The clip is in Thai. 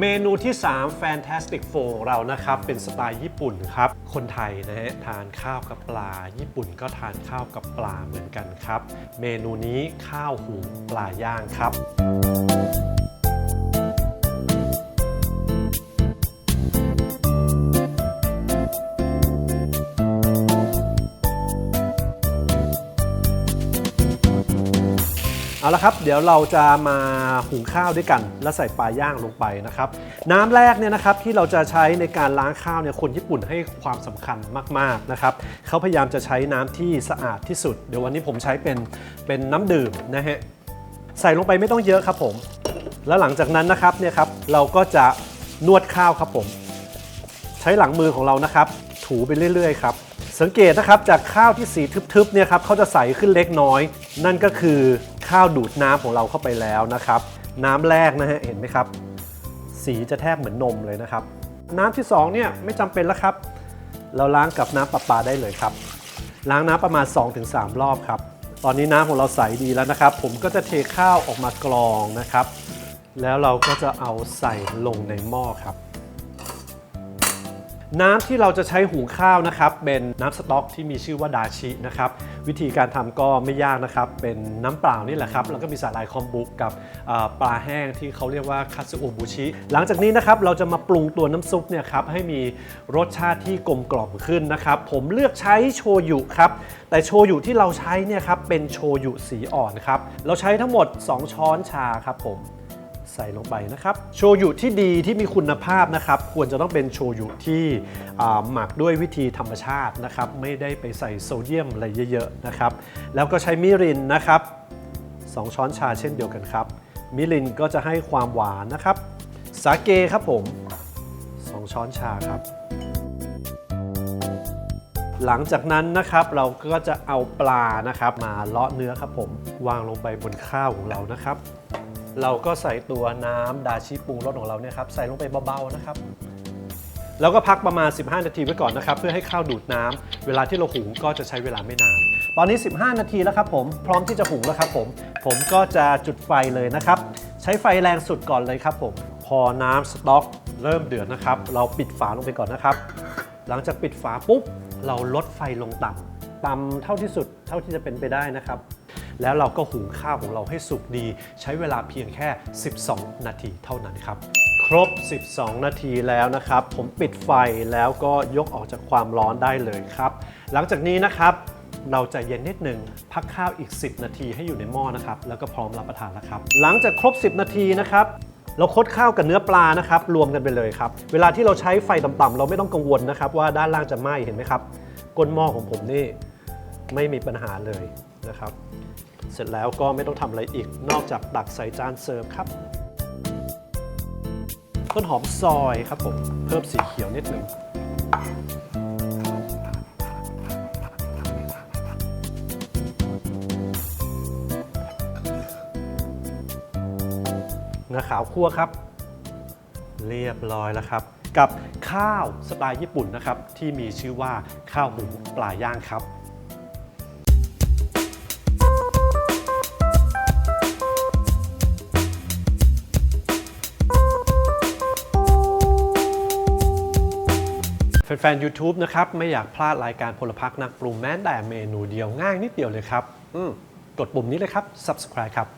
เมนูที่ 3 Fantastic Four ของเรานะครับ เป็นสไตล์ญี่ปุ่นครับ คนไทยนะฮะทานข้าวกับปลา ญี่ปุ่นก็ทานข้าวกับปลาเหมือนกันครับ เมนูนี้ข้าวหูปลาย่างครับ เอาละครับ เดี๋ยวเราจะมาหุงข้าวด้วยกัน แล้วใส่ปลาย่างลงไปนะครับ น้ำแรกเนี่ยนะครับที่เราจะใช้ในการล้างข้าวเนี่ยคนญี่ปุ่นให้ความสำคัญมากๆนะครับเขาพยายามจะใช้น้ำที่สะอาดที่สุด เดี๋ยววันนี้ผมใช้เป็นเป็นน้ำดื่มนะฮะใส่ลงไปไม่ต้องเยอะครับผม แล้วหลังจากนั้นนะครับเนี่ยครับเราก็จะนวดข้าวครับผม ใช้หลังมือของเรานะครับ ถูไปเรื่อยๆครับสังเกตนะครับจากข้าวที่สีทึบๆเนี่ยครับเขาจะใสขึ้นเล็กน้อย นั่นก็คือ ข้าวดูดน้ำของเราเข้าไปแล้วนะครับ น้ำแรกนะฮะเห็นไหมครับ สีจะแทบเหมือนนมเลยนะครับ น้ำที่สองเนี่ยไม่จำเป็นแล้วครับ เราล้างกับน้ำประปาได้เลยครับ ล้างน้ำประมาณ 2-3 รอบครับ ตอนนี้น้ำของเราใสดีแล้วนะครับ ผมก็จะเทข้าวออกมากรองนะครับ แล้วเราก็จะเอาใส่ลงในหม้อครับ น้ำที่เราจะใช้หุงข้าวนะครับ เป็นน้ำสต๊อกที่มีชื่อว่าดาชินะครับ วิธีการทำก็ไม่ยากนะครับ เป็นน้ำเปล่านี่แหละครับ แล้วก็มีสาหร่ายคอมบุกกับปลาแห้งที่เขาเรียกว่าคัตสึโอบุชิ หลังจากนี้นะครับเราจะมาปรุงตัวน้ำซุปเนี่ยครับให้มีรสชาติที่กลมกล่อมขึ้นนะครับ ผมเลือกใช้โชยุครับ แต่โชยุที่เราใช้เนี่ยครับเป็นโชยุสีอ่อนครับ เราใช้ทั้งหมด 2 ช้อนชาครับผม ใส่ลงไปนะครับ โชยุที่ดีที่มีคุณภาพนะครับ ควรจะต้องเป็นโชยุที่หมักด้วยวิธีธรรมชาตินะครับ ไม่ได้ไปใส่โซเดียมอะไรเยอะๆนะครับ แล้วก็ใช้มิรินนะครับ 2 ช้อนชาเช่นเดียวกันครับ มิรินก็จะให้ความหวานนะครับ สาเกครับผม 2 ช้อนชาครับ หลังจากนั้นนะครับเราก็จะเอาปลานะครับ มาเลาะเนื้อครับผม วางลงไปบนข้าวของเรานะครับ เราก็ใส่ตัวน้ำดาชิปรุงรสของเราเนี่ยครับใส่ลงไปเบาๆนะครับ แล้วก็พักประมาณ 15 นาทีไว้ก่อนนะครับ เพื่อให้ข้าวดูดน้ำเวลาที่เราหุงก็จะใช้เวลาไม่นาน ตอนนี้ 15 นาทีแล้วครับผมพร้อมที่จะหุงแล้วครับผมผมก็จะจุดไฟเลยนะครับ ใช้ไฟแรงสุดก่อนเลยครับผมพอน้ำสต๊อกเริ่มเดือดนะครับ เราปิดฝาลงไปก่อนนะครับ หลังจากปิดฝาปุ๊บเราลดไฟลงต่ำต่ำเท่าที่สุดเท่าที่จะเป็นไปได้นะครับ แล้วเราก็หุงข้าวของเราให้สุกดี ใช้เวลาเพียงแค่ 12 นาทีเท่านั้นครับ ครบ 12 นาทีแล้วนะครับ ผมปิดไฟแล้วก็ยกออกจากความร้อนได้เลยครับ หลังจากนี้นะครับเราจะเย็นนิดหนึ่งพักข้าวอีก 10 นาทีให้อยู่ในหม้อนะครับ แล้วก็พร้อมรับประทานแล้วครับ หลังจากครบ 10 นาทีนะครับเราคดข้าวกับเนื้อปลานะครับ รวมกันไปเลยครับ เวลาที่เราใช้ไฟต่ำๆเราไม่ต้องกังวลนะครับ ว่าด้านล่างจะไหม้เห็นไหมครับ ก้นหม้อของผมนี่ไม่มีปัญหาเลย นะครับ เสร็จแล้วก็ไม่ต้องทำอะไรอีก นอกจากตักใส่จานเสิร์ฟครับ ต้นหอมซอยครับผม เพิ่มสีเขียวนิดหนึ่งงาขาวคั่วครับ เรียบร้อยแล้วครับ กับข้าวสไตล์ญี่ปุ่นนะครับ ที่มีชื่อว่าข้าวหมูปลาย่างครับ แฟนๆ YouTube นะครับ ไม่อยากพลาดรายการพลพักนักปรุงแม้แต่เมนูเดียวง่ายนิดเดียวเลยครับ อืมกดปุ่มนี้เลยครับ subscribe ครับ